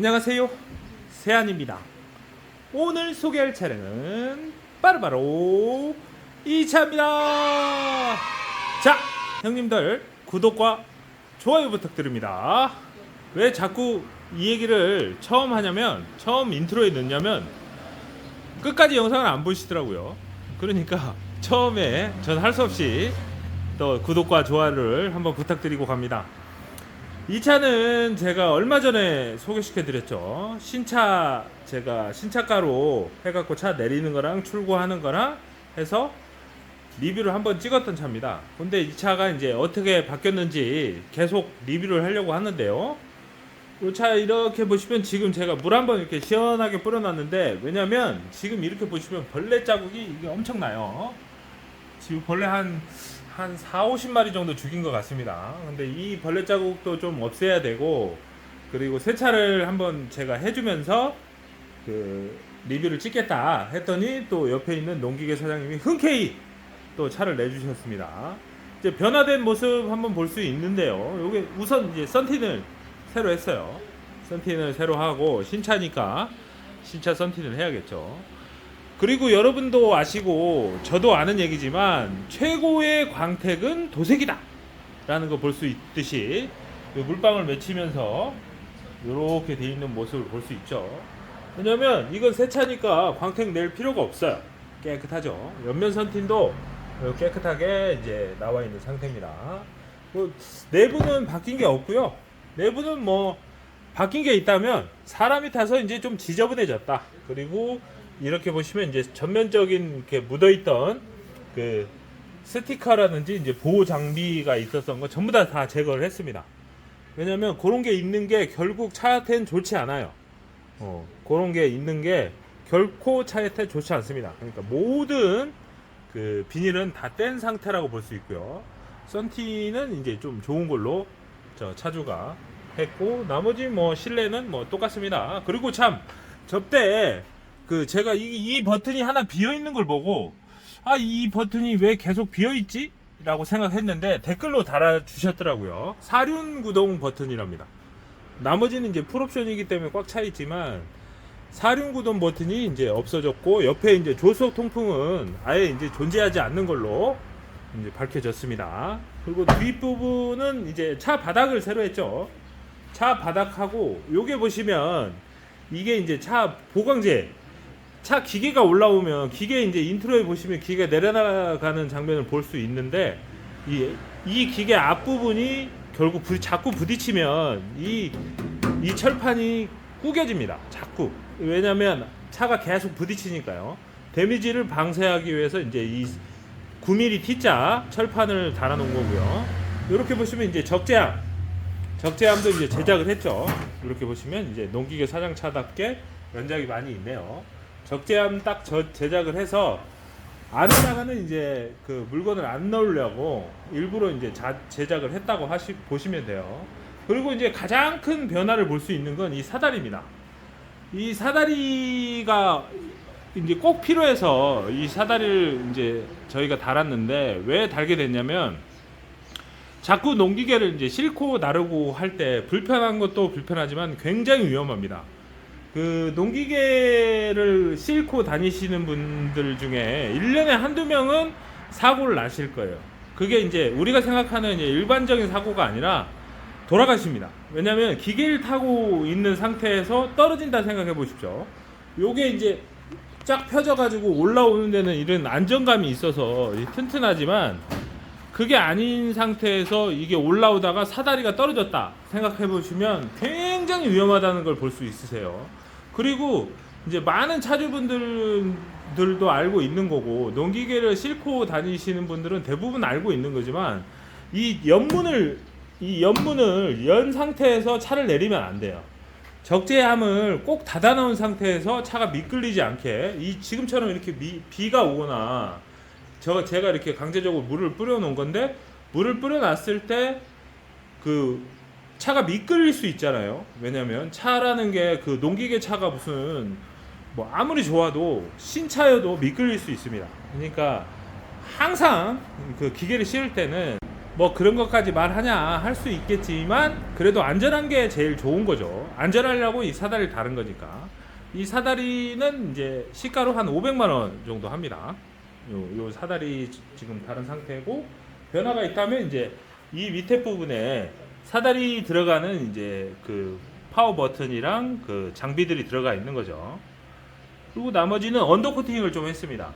안녕하세요. 세안입니다. 오늘 소개할 차량은 바로바로 이 차입니다. 자, 형님들 구독과 좋아요 부탁드립니다. 왜 자꾸 이 얘기를 처음 하냐면 처음 인트로에 넣냐면 끝까지 영상을 안 보시더라고요. 그러니까 처음에 전 할 수 없이 또 구독과 좋아요를 한번 부탁드리고 갑니다. 이 차는 제가 얼마 전에 소개시켜 드렸죠. 신차 제가 신차가로 해갖고 차 내리는 거랑 출고하는 거랑 해서 리뷰를 한번 찍었던 차입니다. 근데 이 차가 이제 어떻게 바뀌었는지 계속 리뷰를 하려고 하는데요. 이 차 이렇게 보시면 지금 제가 물 한 번 이렇게 시원하게 뿌려놨는데 왜냐면 지금 이렇게 보시면 벌레 자국이 이게 엄청나요. 지금 벌레 한, 한 4, 50마리 정도 죽인 것 같습니다. 근데 이 벌레 자국도 좀 없애야 되고, 그리고 세차를 한번 제가 해주면서 그 리뷰를 찍겠다 했더니 또 옆에 있는 농기계 사장님이 흔쾌히 또 차를 내주셨습니다. 이제 변화된 모습 한번 볼 수 있는데요. 요게 우선 이제 썬틴을 새로 했어요. 썬틴을 새로 하고 신차니까 신차 썬틴을 해야겠죠. 그리고 여러분도 아시고 저도 아는 얘기지만 최고의 광택은 도색이다 라는 거 볼 수 있듯이 이 물방울 맺히면서 이렇게 돼 있는 모습을 볼 수 있죠. 왜냐면 이건 새 차니까 광택 낼 필요가 없어요. 깨끗하죠. 옆면 선팅도 깨끗하게 이제 나와 있는 상태입니다. 뭐 내부는 바뀐 게 없고요. 내부는 뭐 바뀐 게 있다면 사람이 타서 이제 좀 지저분해졌다. 그리고 이렇게 보시면 이제 전면적인 이렇게 묻어있던 그 스티커라든지 이제 보호 장비가 있었던 거 전부 다 다 제거를 했습니다. 왜냐면 그런 게 있는 게 결국 차한테는 좋지 않아요. 어, 그런 게 있는 게 결코 차한테 좋지 않습니다. 그러니까 모든 그 비닐은 다 뗀 상태라고 볼 수 있고요. 썬티는 이제 좀 좋은 걸로 저 차주가 했고 나머지 뭐 실내는 뭐 똑같습니다. 그리고 참 접대 그 제가 이, 이 버튼이 하나 비어 있는 걸 보고 아 이 버튼이 왜 계속 비어 있지? 라고 생각했는데 댓글로 달아 주셨더라고요. 사륜 구동 버튼이랍니다. 나머지는 이제 풀옵션이기 때문에 꽉 차 있지만 사륜 구동 버튼이 이제 없어졌고 옆에 이제 조수석 통풍은 아예 이제 존재하지 않는 걸로 이제 밝혀졌습니다. 그리고 뒷부분은 이제 차 바닥을 새로 했죠. 차 바닥하고 요게 보시면 이게 이제 차 보강제 차 기계가 올라오면 기계 이제 인트로에 보시면 기계 내려나가는 장면을 볼 수 있는데 이, 이 기계 앞부분이 결국 부, 자꾸 부딪히면 이, 이 철판이 구겨집니다. 자꾸. 왜냐면 차가 계속 부딪히니까요. 데미지를 방사하기 위해서 이제 이 9mm T자 철판을 달아 놓은 거고요. 이렇게 보시면 이제 적재함. 적재함도 이제 제작을 했죠. 이렇게 보시면 이제 농기계 사장차답게 연작이 많이 있네요. 적재함 딱 저, 제작을 해서 안에다가는 이제 그 물건을 안 넣으려고 일부러 이제 자, 제작을 했다고 하시 보시면 돼요. 그리고 이제 가장 큰 변화를 볼 수 있는 건 이 사다리입니다. 이 사다리가 이제 꼭 필요해서 이 사다리를 이제 저희가 달았는데 왜 달게 됐냐면 자꾸 농기계를 이제 싣고 나르고 할 때 불편한 것도 불편하지만 굉장히 위험합니다. 그 농기계를 싣고 다니시는 분들 중에 1년에 한두 명은 사고를 나실 거예요. 그게 이제 우리가 생각하는 일반적인 사고가 아니라 돌아가십니다. 왜냐하면 기계를 타고 있는 상태에서 떨어진다 생각해 보십시오. 요게 이제 쫙 펴져가지고 올라오는 데는 이런 안정감이 있어서 튼튼하지만 그게 아닌 상태에서 이게 올라오다가 사다리가 떨어졌다 생각해 보시면 굉장히 위험하다는 걸 볼 수 있으세요. 그리고 이제 많은 차주분들도 알고 있는 거고 농기계를 싣고 다니시는 분들은 대부분 알고 있는 거지만 이 연문을 이 연문을 연 상태에서 차를 내리면 안 돼요. 적재함을 꼭 닫아 놓은 상태에서 차가 미끌리지 않게 이 지금처럼 이렇게 미, 비가 오거나 저 제가 이렇게 강제적으로 물을 뿌려 놓은 건데 물을 뿌려 놨을 때 그 차가 미끌릴 수 있잖아요. 왜냐면 차라는 게 그 농기계 차가 무슨 뭐 아무리 좋아도 신차여도 미끌릴 수 있습니다. 그러니까 항상 그 기계를 씌울 때는 뭐 그런 것까지 말하냐 할 수 있겠지만 그래도 안전한 게 제일 좋은 거죠. 안전하려고 이 사다리를 다른 거니까. 이 사다리는 이제 시가로 한 500만 원 정도 합니다. 요, 요 사다리 지- 지금 다른 상태고 변화가 있다면 이제 이 밑에 부분에 사다리 들어가는 이제 그 파워 버튼이랑 그 장비들이 들어가 있는 거죠. 그리고 나머지는 언더 코팅을 좀 했습니다.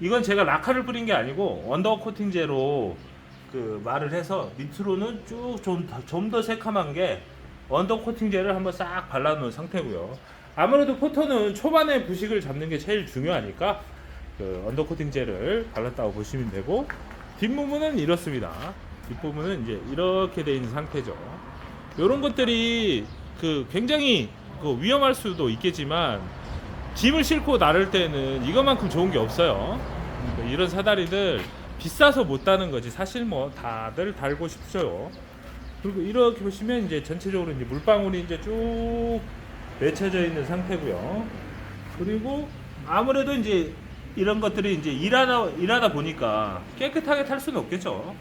이건 제가 라카를 뿌린 게 아니고 언더 코팅제로 그 말을 해서 밑으로는 쭉좀좀더 새카만 게 언더 코팅제를 한번 싹 발라놓은 상태고요. 아무래도 포터는 초반에 부식을 잡는 게 제일 중요하니까 그 언더 코팅제를 발랐다고 보시면 되고 뒷부분은 이렇습니다. 뒷부분은 이제 이렇게 돼 있는 상태죠. 이런 것들이 그 굉장히 그 위험할 수도 있겠지만 짐을 싣고 나를 때는 이것만큼 좋은 게 없어요. 그러니까 이런 사다리들 비싸서 못 다는 거지 사실 뭐 다들 달고 싶죠. 그리고 이렇게 보시면 이제 전체적으로 이제 물방울이 이제 쭉 맺혀져 있는 상태고요. 그리고 아무래도 이제 이런 것들이 이제 일하다 일하다 보니까 깨끗하게 탈 수는 없겠죠.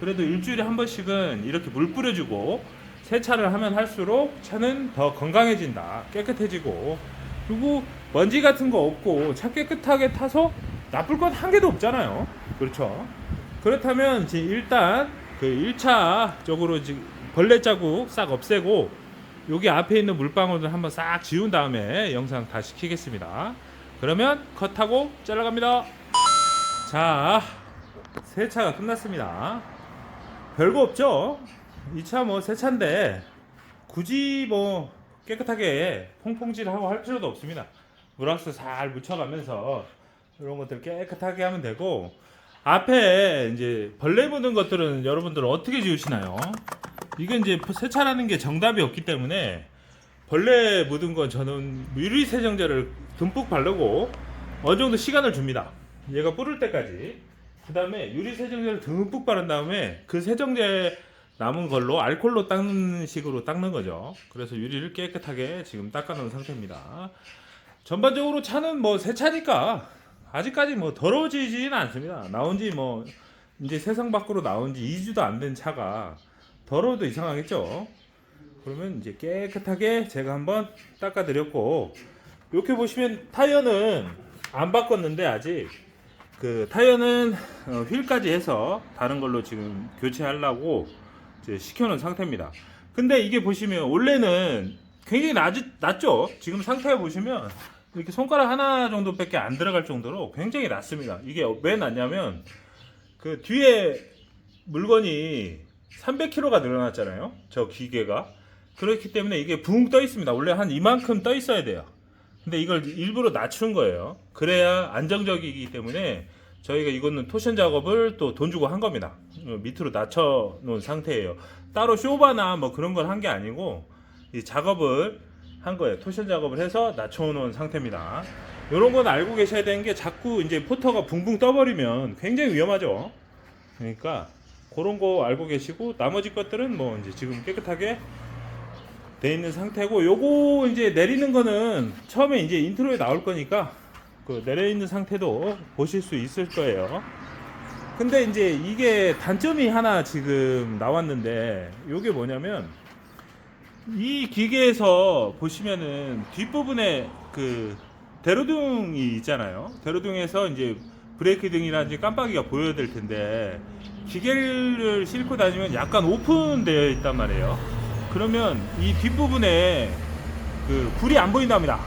그래도 일주일에 한 번씩은 이렇게 물 뿌려주고 세차를 하면 할수록 차는 더 건강해진다, 깨끗해지고 그리고 먼지 같은 거 없고 차 깨끗하게 타서 나쁠 건 한 개도 없잖아요. 그렇죠. 그렇다면 이제 일단 그 1차적으로 지금 벌레 자국 싹 없애고 여기 앞에 있는 물방울을 한번 싹 지운 다음에 영상 다시 키겠습니다. 그러면 컷하고 잘라갑니다. 자, 세차가 끝났습니다. 별거 없죠? 이 차 뭐 세차인데 굳이 뭐 깨끗하게 퐁퐁질하고 할 필요도 없습니다. 물왁스 잘 묻혀가면서 이런 것들 깨끗하게 하면 되고 앞에 이제 벌레 묻은 것들은 여러분들은 어떻게 지우시나요? 이게 이제 세차라는 게 정답이 없기 때문에 벌레 묻은 건 저는 유리 세정제를 듬뿍 바르고 어느 정도 시간을 줍니다. 얘가 뿌릴 때까지. 그 다음에 유리 세정제를 듬뿍 바른 다음에 그 세정제 남은 걸로 알콜로 닦는 식으로 닦는 거죠. 그래서 유리를 깨끗하게 지금 닦아놓은 상태입니다. 전반적으로 차는 뭐 새 차니까 아직까지 뭐 더러워지지는 않습니다. 나온 지 뭐 이제 세상 밖으로 나온 지 2주도 안 된 차가 더러워도 이상하겠죠. 그러면 이제 깨끗하게 제가 한번 닦아 드렸고 이렇게 보시면 타이어는 안 바꿨는데 아직 그 타이어는 어, 휠까지 해서 다른 걸로 지금 교체하려고 시켜놓은 상태입니다. 근데 이게 보시면 원래는 굉장히 낮, 낮죠? 지금 상태 보시면 이렇게 손가락 하나 정도밖에 안 들어갈 정도로 굉장히 낮습니다. 이게 왜 낮냐면 그 뒤에 물건이 300kg가 늘어났잖아요. 저 기계가. 그렇기 때문에 이게 붕 떠 있습니다. 원래 한 이만큼 떠 있어야 돼요. 근데 이걸 일부러 낮춘 거예요. 그래야 안정적이기 때문에 저희가 이거는 토션 작업을 또 돈 주고 한 겁니다. 어, 밑으로 낮춰 놓은 상태예요. 따로 쇼바나 뭐 그런 걸 한 게 아니고 이 작업을 한 거예요. 토션 작업을 해서 낮춰 놓은 상태입니다. 이런 건 알고 계셔야 되는 게 자꾸 이제 포터가 붕붕 떠버리면 굉장히 위험하죠. 그러니까 그런 거 알고 계시고 나머지 것들은 뭐 이제 지금 깨끗하게 돼 있는 상태고 요거 이제 내리는 거는 처음에 이제 인트로에 나올 거니까 그 내려 있는 상태도 보실 수 있을 거예요. 근데 이제 이게 단점이 하나 지금 나왔는데 요게 뭐냐면 이 기계에서 보시면은 뒷부분에 그 대로등이 있잖아요. 대로등에서 이제 브레이크 등이라든지 깜빡이가 보여야 될 텐데 기계를 싣고 다니면 약간 오픈되어 있단 말이에요. 그러면 이 뒷부분에 그 불이 안 보인답니다.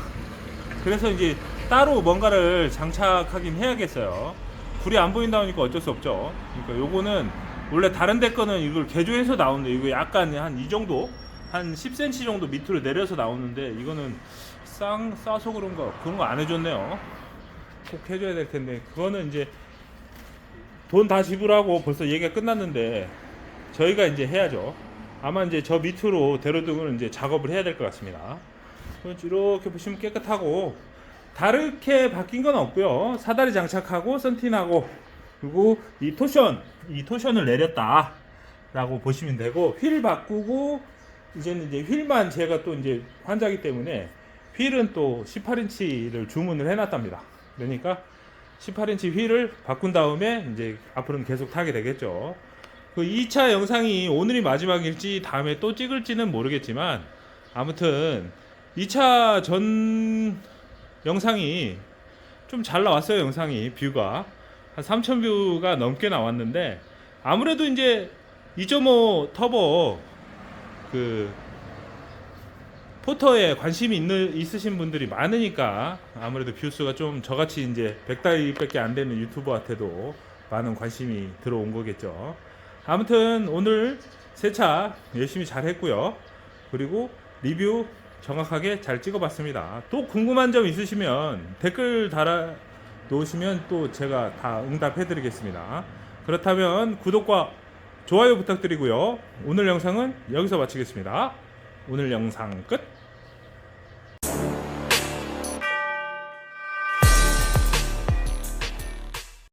그래서 이제 따로 뭔가를 장착하긴 해야겠어요. 불이 안 보인다 보니까 어쩔 수 없죠. 그러니까 요거는 원래 다른 데 거는 이걸 개조해서 나오는데 이거 약간 한 이 정도 한 10cm 정도 밑으로 내려서 나오는데 이거는 쌍 싸서 그런가 그런 거 안 해줬네요. 꼭 해줘야 될 텐데 그거는 이제 돈 다 지불하고 벌써 얘기가 끝났는데 저희가 이제 해야죠. 아마 이제 저 밑으로 대로등을 이제 작업을 해야 될 것 같습니다. 이렇게 보시면 깨끗하고 다르게 바뀐 건 없고요. 사다리 장착하고 썬틴하고 그리고 이 토션 이 토션을 내렸다라고 보시면 되고 휠 바꾸고 이제는 이제 휠만 제가 또 이제 환자기 때문에 휠은 또 18인치를 주문을 해놨답니다. 그러니까 18인치 휠을 바꾼 다음에 이제 앞으로는 계속 타게 되겠죠. 그 2차 영상이 오늘이 마지막일지 다음에 또 찍을지는 모르겠지만 아무튼 2차 전 영상이 좀 잘 나왔어요 영상이 뷰가 한 3천 뷰가 넘게 나왔는데 아무래도 이제 2.5 터보 그 포터에 관심이 있는 있으신 분들이 많으니까 아무래도 뷰수가 좀 저같이 이제 100달러밖에 안 되는 유튜버한테도 많은 관심이 들어온 거겠죠. 아무튼 오늘 세차 열심히 잘 했고요. 그리고 리뷰 정확하게 잘 찍어봤습니다. 또 궁금한 점 있으시면 댓글 달아 놓으시면 또 제가 다 응답해드리겠습니다. 그렇다면 구독과 좋아요 부탁드리고요. 오늘 영상은 여기서 마치겠습니다. 오늘 영상 끝.